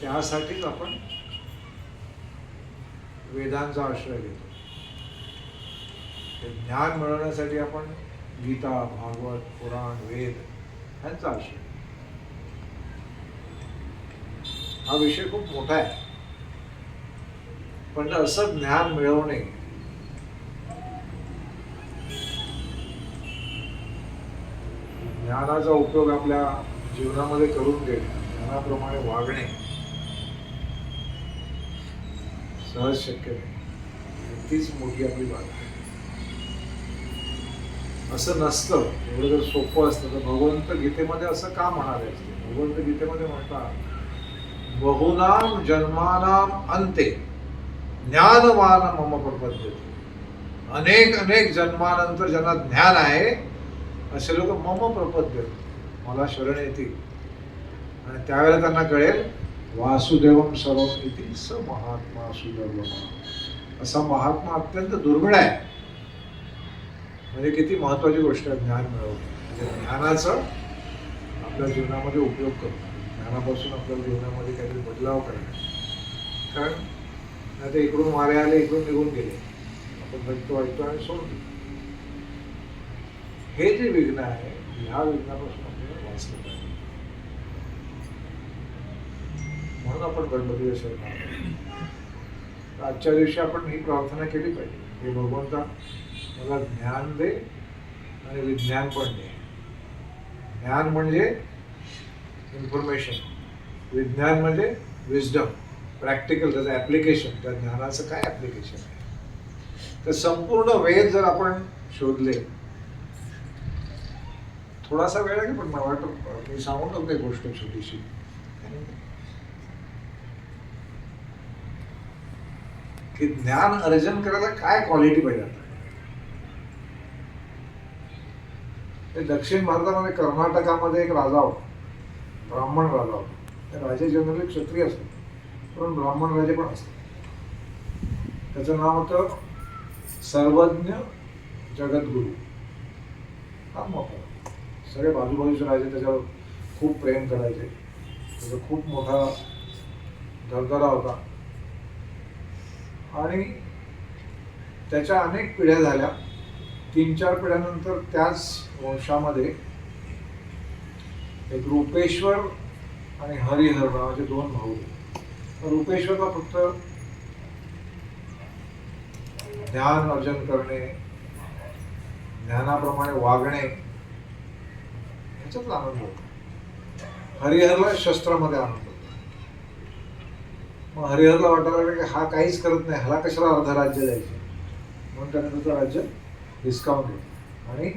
त्यासाठीच आपण वेदांचा आश्रय घेतो. ते ज्ञान मिळवण्यासाठी आपण गीता भागवत पुराण वेद ह्यांचा आश्रय हा विषय खूप मोठा आहे. पण असं ज्ञान मिळवणे ज्ञानाचा उपयोग आपल्या जीवनामध्ये करून घेणे ज्ञानाप्रमाणे वागणे सहज शक्य नाही. तीच मोठी आपली बात आहे. असं नसतं. एवढं जर सोपं असतं तर भगवंत गीतेमध्ये असं का म्हणाले असते? भगवंत गीतेमध्ये म्हणतात बहुनाम जन्मानाम अंते ज्ञानवान मम प्रपद्यते. अनेक अनेक जन्मानंतर ज्यांना ज्ञान आहे असे लोक मम प्रपद्य मला शरण येतील. आणि त्यावेळेला त्यांना कळेल वासुदेवम सर्वम इथे स महात्मा सुदैव असा महात्मा अत्यंत दुर्मिळ आहे. म्हणजे किती महत्वाची गोष्ट आहे ज्ञान मिळवणे. म्हणजे ज्ञानाचं आपल्या जीवनामध्ये उपयोग करणं. ज्ञानापासून आपल्या जीवनामध्ये काहीतरी बदलाव करणे. कारण नाही तर इकडून मारे आले इकडून निघून गेले. आपण बघतो ऐकतो आणि सोडून देतो हे जे विघ्न आहे ह्या विघ्नापासून आपल्याला वाचलं पाहिजे. म्हणून आपण गणपती शरण आलो. आजच्या दिवशी आपण ही प्रार्थना केली पाहिजे. हे भगवंता मला ज्ञान दे आणि विज्ञान पण दे. ज्ञान म्हणजे इन्फॉर्मेशन विज्ञान म्हणजे विजडम प्रॅक्टिकल त्याचं ॲप्लिकेशन त्या ज्ञानाचं काय ॲप्लिकेशन आहे? तर संपूर्ण वेद जर आपण शोधले थोडासा वेळ आहे पण मला वाटतं मी सांगून टाकतो गोष्ट छोटीशी. की ज्ञान अर्जन करायला काय क्वालिटी पाहिजे आता? ते दक्षिण भारतामध्ये कर्नाटकामध्ये एक राजा होता. ब्राह्मण राजा होता. त्या राजे जनरली क्षत्रिय असतात पण ब्राह्मण राजे पण असतात. त्याचं नाव होतं सर्वज्ञ जगद्गुरु. हा मोठा. सगळे बाजूबाजूचे राजे त्याच्यावर खूप प्रेम करायचे. त्याचा खूप मोठा दरदरा होता. आणि त्याच्या अनेक पिढ्या झाल्या तीन चार पिढ्यानंतर त्याच वंशामध्ये एक रूपेश्वर आणि हरिहर नावाचे दोन भाऊ होते. फक्त ज्ञान अर्जन करणे ज्ञानाप्रमाणे वागणे ह्याच्यात आनंद होता हरिहरला शस्त्रामध्ये आनंद मग हरिहरला वाटायला लागलं की हा काहीच करत नाही ह्याला कशाला अर्ध राज्य द्यायचं? म्हणून त्याने त्याचं राज्य डिस्काउंट दिलं आणि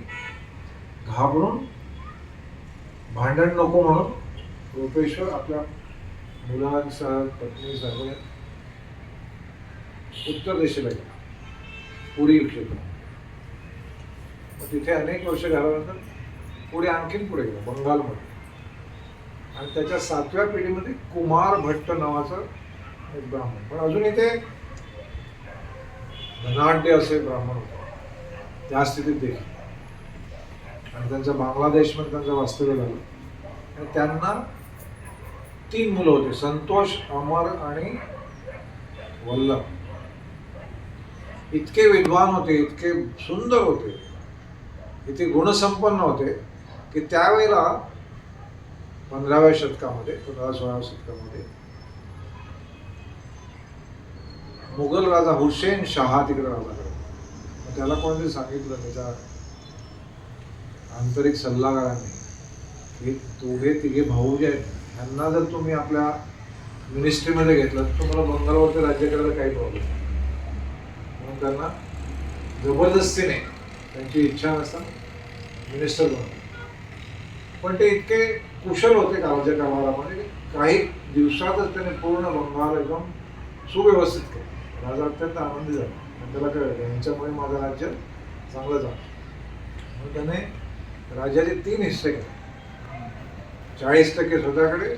घाबरून भांडण नको म्हणून रुपेश्वर आपल्या मुलांसह पत्नीसह उत्तर दिशेला गेला. पुरी क्षेत्र. मग तिथे अनेक वर्ष घालवल्यानंतर पुढे आणखीन पुढे गेला बंगालमध्ये. आणि त्याच्या सातव्या पिढीमध्ये कुमार भट्ट नावाचं एक ब्राह्मण. पण अजून इथे धनाढ्य असे ब्राह्मण होते. त्या स्थितीत देखील. आणि त्यांचं बांगलादेशमध्ये त्यांचं वास्तव्य झालं. आणि त्यांना तीन मुलं होते संतोष अमर आणि वल्लभ. इतके विद्वान होते इतके सुंदर होते. इतके गुणसंपन्न होते की त्यावेळेला पंधराव्या शतकामध्ये पंधरा सोळाव्या शतकामध्ये मुघल राजा हुसेन शहा तिकडे राजा मग त्याला कोणीतरी सांगितलं त्याच्या आंतरिक सल्लागारांनी की दोघे तिघे भाऊ जे आहेत ह्यांना जर तुम्ही आपल्या मिनिस्ट्रीमध्ये घेतलं तर तुम्हाला बंगालवरती राज्य करायला काही प्रॉब्लेम म्हणून त्यांना जबरदस्तीने त्यांची इच्छा नसताना मिनिस्टर बनवलं. पण ते इतके कुशल होते राज्य कामाला म्हणजे काही दिवसातच त्याने पूर्ण बंगाल एकदम सुव्यवस्थित केलं. राजा अत्यंत आनंदी झाला. आणि त्याला कळलं यांच्यामुळे माझं राज्य चांगलं झालं. म्हणून त्याने राज्याचे तीन हिस्से केले. चाळीस टक्के स्वतःकडे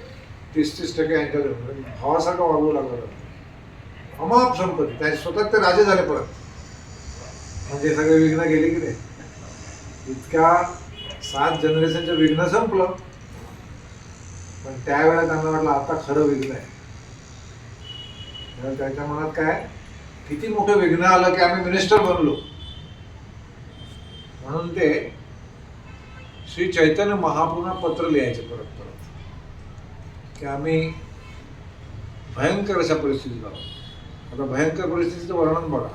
तीस तीस टक्के यांच्याकडे म्हणजे भावासारखा वागवू लागला अमाप संपत्ती. त्या स्वतः ते राजे झाले परत. म्हणजे सगळे विघ्न गेले की नाही? इतक्या सात जनरेशनचं विघ्न संपलं. पण त्यावेळेला त्यांना वाटलं आता खरं विघ्न आहे. तर त्यांच्या मनात काय किती मोठं विघ्न आलं की आम्ही मिनिस्टर बनलो. म्हणून ते श्री चैतन्य महापुरुषांना पत्र लिहायचे परत परत. की आम्ही भयंकर अशा परिस्थितीत आहोत आता भयंकर परिस्थितीचं वर्णन बघा.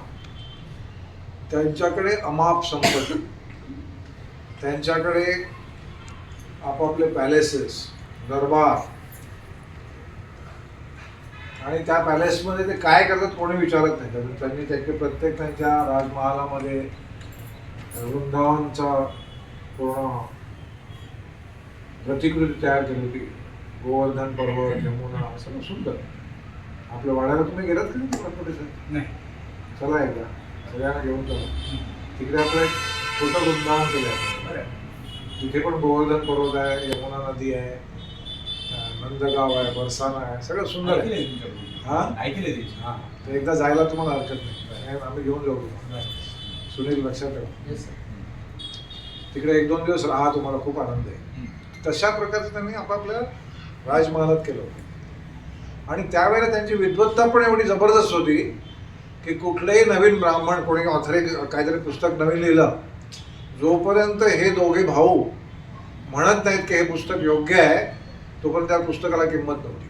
त्यांच्याकडे अमाप संपत्ती. त्यांच्याकडे आपापले पॅलेसेस दरबार आणि त्या पॅलेसमध्ये ते काय करतात कोणी विचारत नाही. कारण त्यांनी त्याचे प्रत्येक त्यांच्या राजमहालामध्ये वृंदावनचा पूर्ण प्रतिकृती तयार केली होती. गोवर्धन पर्वत यमुना सगळं सुंदर. आपल्या वाड्याला तुम्ही गेलात का नाही चला एकदा. सगळ्यांना घेऊन चला. तिकडे आपलं एक छोटं वृंदावन केलं आहे. तिथे पण गोवर्धन पर्वत आहे यमुना नदी आहे. नंदगाव आहे बरसाना आहे सगळं सुंदर आहे. हा? त्याची. हा तर एकदा जायला तुम्हाला हरकत नाही आम्ही घेऊन जाऊ. सुनील लक्षात ठेवा. तिकडे एक दोन दिवस राहा तुम्हाला खूप आनंद आहे. तशा प्रकारचं त्यांनी आपापल्या राजमहालात केलं होतं आणि त्यावेळेला त्यांची विद्वत्ता पण एवढी जबरदस्त होती की कुठलेही नवीन ब्राह्मण कोणी ऑथरे काहीतरी पुस्तक नवीन लिहिलं जोपर्यंत हे दोघे भाऊ म्हणत नाहीत की हे पुस्तक योग्य आहे तोपर्यंत त्या पुस्तकाला किंमत नव्हती.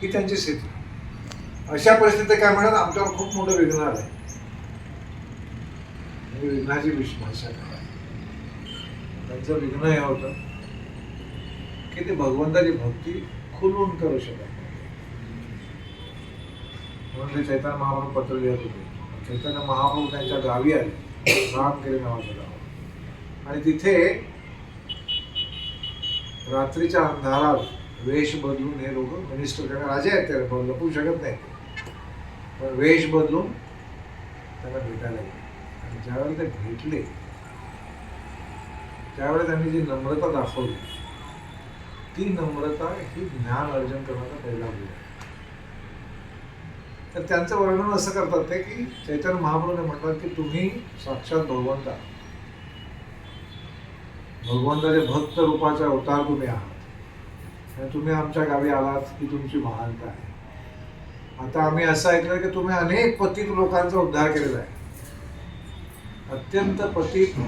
ही त्यांची स्थिती. अशा परिस्थितीत काय म्हणत आमच्यावर खूप मोठं विघ्न आलं आहे विघ्नाची विष त्यांचं विघ्न हे होतं की ते भगवंताची भक्ती खुलून करू शकत म्हणून ते चैतन्य महाप्रभू पत्र लिहित होते. चैतन्य महाप्रभू त्यांच्या गावी आले. रामगिरी नावाचं गाव आणि तिथे रात्रीच्या अंधारात वेश बदलून हे लोक मिनिस्टर कारण राजे आहेत ते लपू शकत नाही. पण वेश बदलून त्यांना भेटायला गेले. आणि ज्यावेळेला ते भेटले त्यावेळेला त्यांनी जी नम्रता दाखवली ती नम्रता ही ज्ञान अर्जन करण्याचा पहिला गुण आहे. तर त्यांचं वर्णन असं करतात ते की चैतन्य महाप्रभूने म्हणतात की तुम्ही साक्षात भगवंत आहात. भगवंताचे भक्त रूपाचा अवतार तुम्ही आहात आणि तुम्ही आमच्या गावी आलात की तुमची महानता आहे. आता आम्ही असं ऐकलं की तुम्ही अनेक पतित लोकांचा उद्धार केलेला आहे. अत्यंत पतित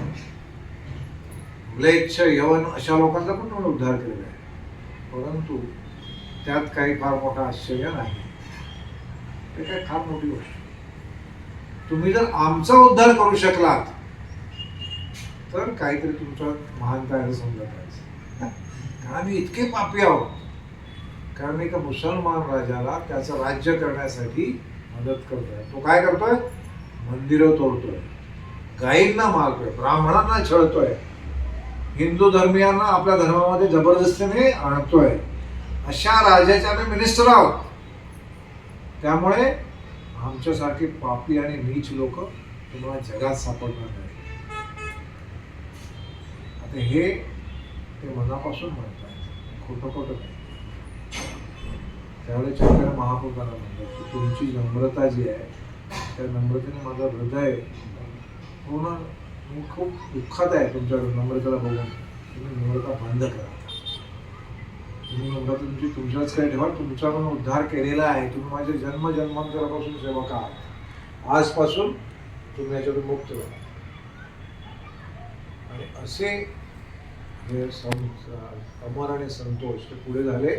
म्लेच्छ यवन अशा लोकांचा पण तुम्ही उद्धार केलेला आहे. परंतु त्यात काही फार मोठा आश्चर्य नाही. ते काय फार मोठी गोष्ट. तुम्ही जर आमचा उद्धार करू शकलात तर काहीतरी तुमचं महानता आहे समजा समजत कारण आम्ही इतके पापी आहोत. कारण एका मुसलमान राजाला त्याचं राज्य करण्यासाठी मदत करतोय. तो काय करतोय? मंदिरं तोडतोय. गायींना मारतोय. ब्राह्मणांना छळतोय. हिंदू धर्मियांना आपल्या धर्मामध्ये जबरदस्तीने आणतोय. अशा राजाचे आम्ही मिनिस्टर आहोत. त्यामुळे आमच्यासारखे पापी आणि नीच लोक तुम्हाला जगात सापडणार नाही तर हे ते मनापासून म्हणतात. खोटं खोटं नाही. त्यावेळेस चैतन्य महापुरांना म्हणतात की तुमची नम्रता जी आहे त्या नम्रतेने माझं हृदय पूर्ण मी खूप दुःखात आहे तुमच्या नम्रतेला बघून. तुम्ही नम्रता बंद करा. तुम्ही नम्रता तुमची तुमच्याच काय ठेवा. तुमचा पण उद्धार केलेला आहे. तुम्ही माझे जन्म जन्मांतरापासून सेवक आहात. आजपासून तुम्ही याच्यातून मुक्त व्हा. आणि असे हे संत अमर आणि संतोष. ते पुढे झाले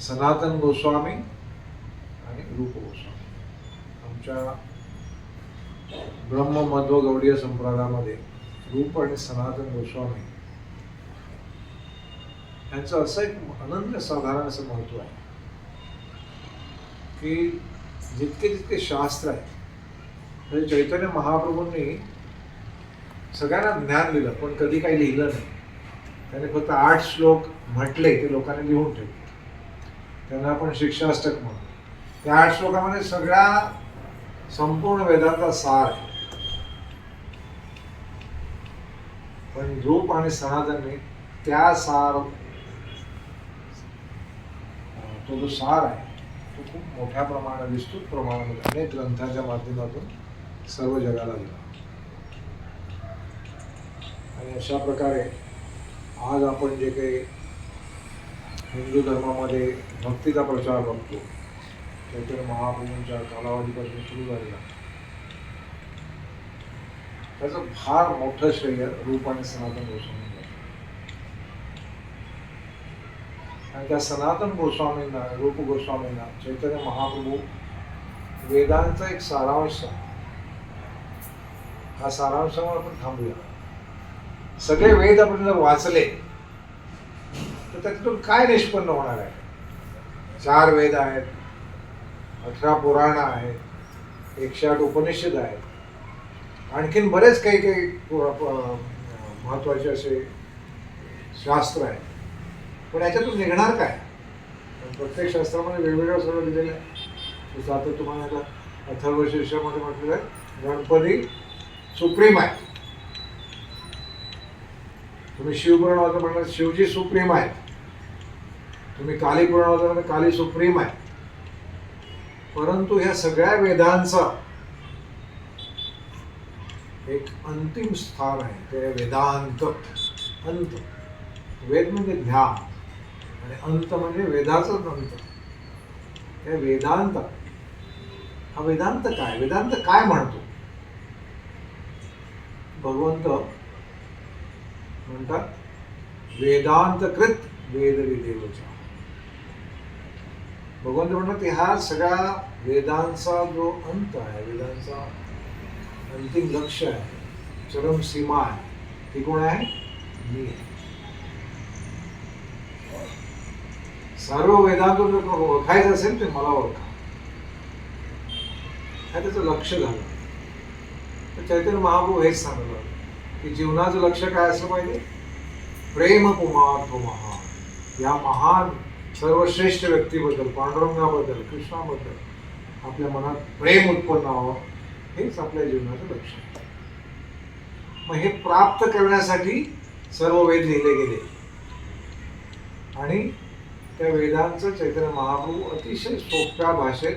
सनातन गोस्वामी आणि रूप गोस्वामी. आमच्या ब्रह्म मध्व गौडीय संप्रदायामध्ये रूप आणि सनातन गोस्वामी यांचं असं एक अनन्य साधारण असं महत्त्व आहे की जितके जितके शास्त्र आहे म्हणजे चैतन्य महाप्रभूंनी सगळ्यांना ज्ञान दिलं पण कधी काही लिहिलं नाही. त्याने फक्त आठ श्लोक म्हटले ते लोकांनी लिहून ठेवले. त्यांना आपण शिक्षाष्टक म्हणतो त्या आठ श्लोकामध्ये सगळ्या संपूर्ण वेदांचा सार आहे. पण रूप आणि सनातनने त्या सार तो जो सार आहे तो खूप मोठ्या प्रमाणात विस्तृत प्रमाणामध्ये अनेक ग्रंथाच्या माध्यमातून सर्व जगाला दिला. आणि अशा प्रकारे आज आपण जे काही हिंदू धर्मामध्ये भक्तीचा प्रचार बघतो चैतन्य महाप्रभूंच्या कालावधीपासून सुरू झालेला त्याचं फार मोठं श्रेय रूप आणि सनातन गोस्वामींना आणि त्या सनातन गोस्वामींना रूप गोस्वामींना चैतन्य महाप्रभू वेदांचा एक सारांश हा सारांशावर आपण थांबूया. सगळे वेद आपण जर वाचले तर त्याच्यातून काय निष्पन्न होणार आहे? चार वेद आहेत अठरा पुराण आहेत एकशे आठ उपनिषद आहेत. आणखीन बरेच काही काही महत्त्वाचे महत्त्वाचे असे शास्त्र आहेत. पण याच्यातून निघणार काय? प्रत्येक शास्त्रामध्ये वेगवेगळं सगळं लिहिलेलं आहे. जसं आता तुम्हाला आता अथर्व शीर्षामध्ये म्हटलेलं आहे गणपती सुप्रीम आहे. तुम्ही शिवपुराण वाचा म्हटलं शिवजी सुप्रीम आहेत. तुम्ही काली पुराण वाचा काली सुप्रीम आहे परंतु ह्या सगळ्या वेदांचा एक अंतिम स्थान आहे ते वेदांत. अंत. वेद म्हणजे ध्यान आणि अंत म्हणजे वेदाचाच अंत. त्या वेदांत. हा वेदांत काय? वेदांत काय म्हणतो? भगवंत म्हणतात वेदांतकृत वेदविदेवचा भगवंत म्हणतात ह्या हा सगळ्या वेदांचा जो अंत आहे वेदांचा अंतिम लक्ष आहे चरम सीमा आहे ती कोण आहे? मी आहे. सर्व वेदांत जर ओळखायचं असेल ते मला ओळखा. हे त्याचं लक्ष झालं तर चैतन्य महाप्रभू हेच सांगलं की जीवनाचं लक्ष काय असं पाहिजे प्रेम कुमार तो महान या महान सर्वश्रेष्ठ व्यक्तीबद्दल पांडुरंगाबद्दल कृष्णाबद्दल आपल्या मनात प्रेम उत्पन्न व्हावं हेच आपल्या जीवनाचं लक्ष मग हे प्राप्त करण्यासाठी सर्व वेद लिहिले गेले. आणि त्या वेदांचं चैतन्य महाप्रभू अतिशय सोप्या भाषेत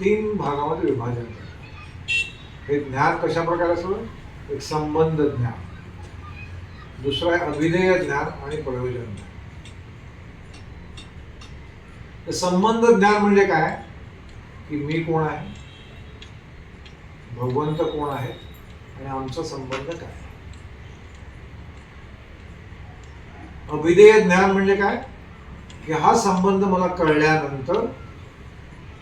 तीन भागामध्ये विभाजन करतात हे ज्ञान कशा प्रकारे असतं एक संबंध ज्ञान. दुसरं आहे अभिधेय ज्ञान आणि प्रयोजन ज्ञान. संबंध ज्ञान म्हणजे काय? की मी कोण आहे? भगवंत कोण आहे? आणि आमचा संबंध काय? अभिधेय ज्ञान म्हणजे काय? की हा संबंध मला कळल्यानंतर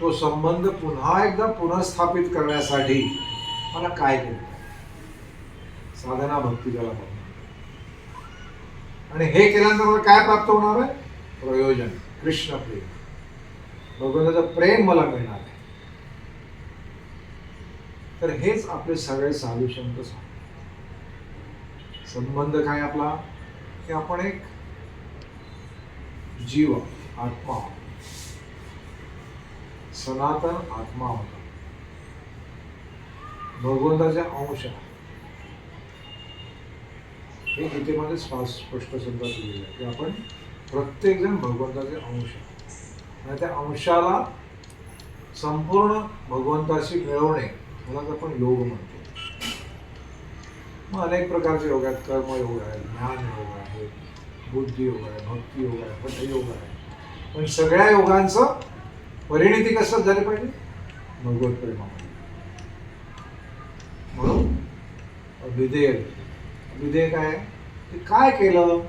तो संबंध पुन्हा एकदा पुनर्स्थापित करण्यासाठी मला काय केलं साधना भक्ती ज्याला म्हणतात आणि हे केल्यानंतर मला काय प्राप्त होणार आहे? प्रयोजन. कृष्ण प्रेम भगवंताचं प्रेम मला मिळणार आहे. तर हेच आपले सगळे साधू संत संबंध काय आपला? की आपण एक जीव आत्मा. सनातन आत्मा होता. भगवंताचे अंश. आहे हे गीतेमध्ये स्पष्ट स्पष्ट शब्दात दिलेलं आहे. की आपण प्रत्येकजण भगवंताचे अंश. आणि त्या अंशाला संपूर्ण भगवंताशी मिळवणे यालाच आपण योग म्हणतो. मग अनेक प्रकारचे योग आहेत. कर्मयोग आहे ज्ञान योग आहे बुद्धी योग आहे भक्ती योग आहे हठयोग आहे. पण सगळ्या योगांचं परिणिती कसं झाली पाहिजे? भगवत प्रेमामध्ये. म्हणून विधेयक विधेयक आहे? ते काय केलं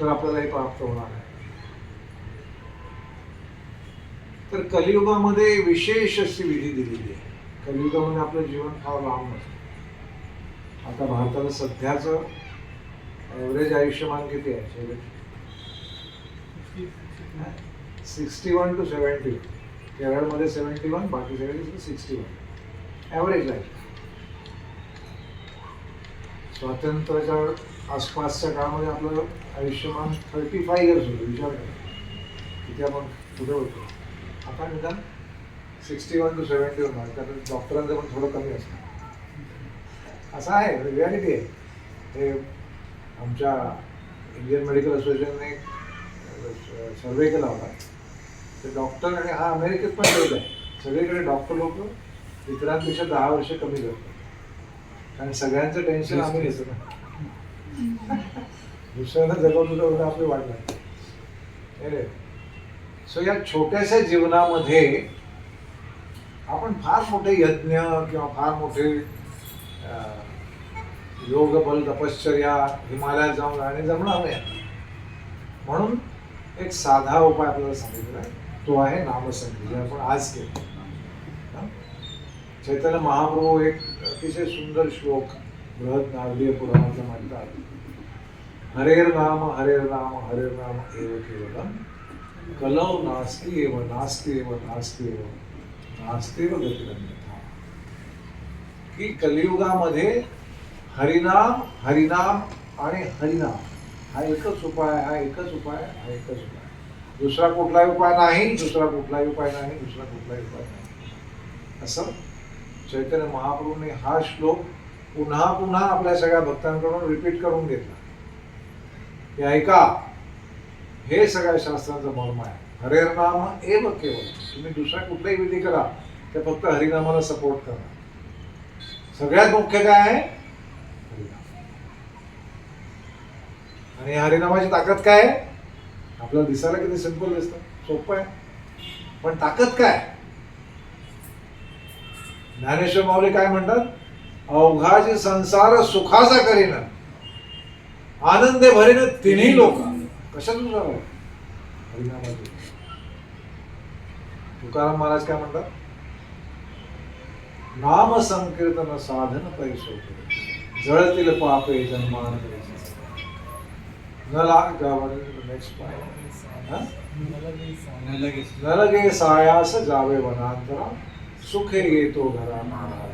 तर आपल्याला हे प्राप्त होणार आहे? तर कलियुगामध्ये विशेष अशी विधी दिलेली आहे. कलियुगामध्ये आपलं जीवन फार लांब असतं आता भारताला सध्याचं ॲव्हरेज आयुष्यमान किती आहे? सिक्स्टी वन टू सेवन्टी केरळमध्ये सेवन्टी वन बाकी सगळे सिक्स्टी वन ॲव्हरेज लाईफ स्वातंत्र्याच्या आसपासच्या काळामध्ये आपलं आयुष्यमान थर्टी फाय इयर्स होतं विचार करा. किती आपण पुढे होतो. आता निदान sixty one two seventy one आहे कारण डॉक्टरांचं पण थोडं कमी असतं असं आहे म्हणजे रियालिटी आहे. हे आमच्या इंडियन मेडिकल असोसिएशनने सर्वे केला होता. ते डॉक्टर आणि हा अमेरिकेत पण रोज आहे सगळीकडे डॉक्टर लोक इतरांपेक्षा दहा वर्ष कमी करतात. कारण सगळ्यांचं टेन्शन आम्ही घेतो. ना दुसऱ्यांना जगवतो तेवढं आपली वाट लागते सो या छोट्याशा जीवनामध्ये आपण फार मोठे यज्ञ किंवा फार मोठे योग बल तपश्चर्या हिमालयात जाऊन राहणे जमणार नाही म्हणून एक साधा उपाय आपल्याला सांगितला तो आहे नामसंख्या जे आपण आज केलं? चैतन्य महाप्रभू एक अतिशय सुंदर श्लोक बृहत नागरीय पुराणाचं म्हणतात. हरेर नाम हरेर नाम हरेर नाम एव केवलम. कलौ नास्ती एव नास्ती एव नास्ती एव नास्तेव गतिरन्यथा. की कलियुगामध्ये हरिनाम हरिनाम आणि हरिनाम हा एकच उपाय हा एकच उपाय हा एकच उपाय. दुसरा कुठलाही उपाय नाही दुसरा कुठलाही उपाय नाही दुसरा कुठलाही उपाय नाही. असं चैतन्य महाप्रभूंनी हा श्लोक पुन्हा पुन्हा आपल्या सगळ्या भक्तांकडून रिपीट करून घेतला. हे ऐका हे सगळ्या शास्त्रांचं मर्म आहे. हरेर एव केवळ तुम्ही दुसरा कुठलाही विधी करा ते फक्त हरिनामाला सपोर्ट करा. सगळ्यात मुख्य काय आहे? हरिनाम. आणि या हरिनामाची ताकद काय आहे? आपल्याला दिसायला किती सिंपल दिसतं. सोपं आहे. पण ताकद काय? ज्ञानेश्वर माऊली काय म्हणतात? अवघाचे संसार सुखाचा करीन. आनंदे भरीन तिन्ही लोक. कशात तुझा हरिनामाचे तुकाराम महाराज काय म्हणतात? नाम संकीर्तन साधन पैसो जळतील पापे जन्मान न लाग नेक्स्ट न लगे सायास जावे वनांतरा સુખે તો ધરા મારા